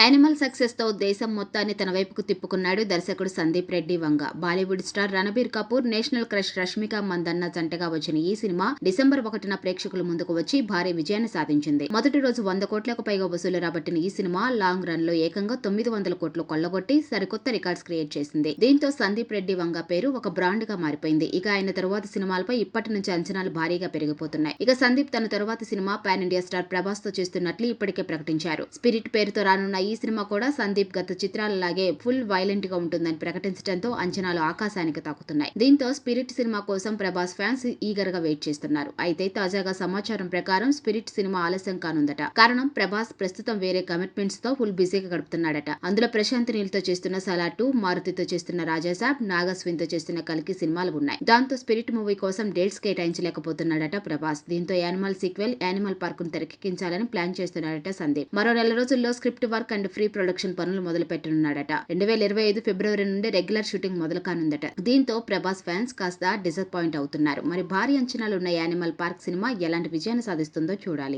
Animal సక్సెస్తో దేశం మొత్తాన్ని తన వైపుకు తిప్పుకున్నాడు దర్శకుడు Sandeep Reddy Vanga. Bollywood star Ranbir Kapoor national crush Rashmika Mandanna జంటగా వచ్చిన ఈ సినిమా డిసెంబర్ ఒకటిన ప్రేక్షకుల ముందుకు వచ్చి భారీ విజయాన్ని సాధించింది. మొదటి రోజు వంద కోట్లకు పైగా వసూలు రాబట్టిన ఈ సినిమా లాంగ్ రన్లో ఏకంగా తొమ్మిది వందల కోట్లు కొల్లగొట్టి సరికొత్త రికార్డ్స్ క్రియేట్ చేసింది. దీంతో సందీప్ రెడ్డి వంగ పేరు ఒక బ్రాండ్గా మారిపోయింది. ఇక ఆయన తరువాత సినిమాలపై ఇప్పటి నుంచి అంచనాలు భారీగా పెరిగిపోతున్నాయి. ఇక సందీప్ తన తరువాత సినిమా పాన్ ఇండియా స్టార్ ప్రభాస్తో చేస్తున్నట్లు ఇప్పటికే ప్రకటించారు. స్పిరిట్ పేరుతో రానున్న ఈ సినిమా కూడా సందీప్ గత చిత్రాలలాగే ఫుల్ వైలెంట్గా ఉంటుందని ప్రకటించడంతో అంచనాలు ఆకాశానికి తాకుతున్నాయి. దీంతో స్పిరిట్ సినిమా కోసం ప్రభాస్ ఫ్యాన్స్ ఈగర్గా వెయిట్ చేస్తున్నారు. అయితే తాజాగా సమాచారం ప్రకారం స్పిరిట్ సినిమా ఆలస్యం కానుందట. కారణం ప్రభాస్ ప్రస్తుతం వేరే కమిట్మెంట్స్తో ఫుల్ బిజీగా గడుపుతున్నాడట. అందులో ప్రశాంత్ నీల్తో చేస్తున్న సలాటు మారుతితో చేస్తున్న రాజాసాబ్ నాగస్విన్తో చేస్తున్న కలికి సినిమాలు ఉన్నాయి. దాంతో స్పిరిట్ మూవీ కోసం డేట్స్ కేటాయించలేకపోతున్నాడట ప్రభాస్. దీంతో యానిమల్ సీక్వెల్ యానిమల్ పార్క్ను తెరకెక్కించాలని ప్లాన్ చేస్తున్నాడట సందీప్. మరో నెల రోజుల్లో script work and pre production పనులు మొదలు పెట్టనున్నాడట రెండు వేల ఇరవై ఐదు ఫిబ్రవరి నుండి రెగ్యులర్ షూటింగ్ మొదలు కానుందట దీంతో ప్రభాస్ ఫ్యాన్స్ కాస్త డిసప్పాయింట్ అవుతున్నారు. మరి భారీ అంచనాలు ఉన్న యానిమల్ పార్క్ సినిమా ఎలాంటి విజయాన్ని సాధిస్తుందో చూడాలి.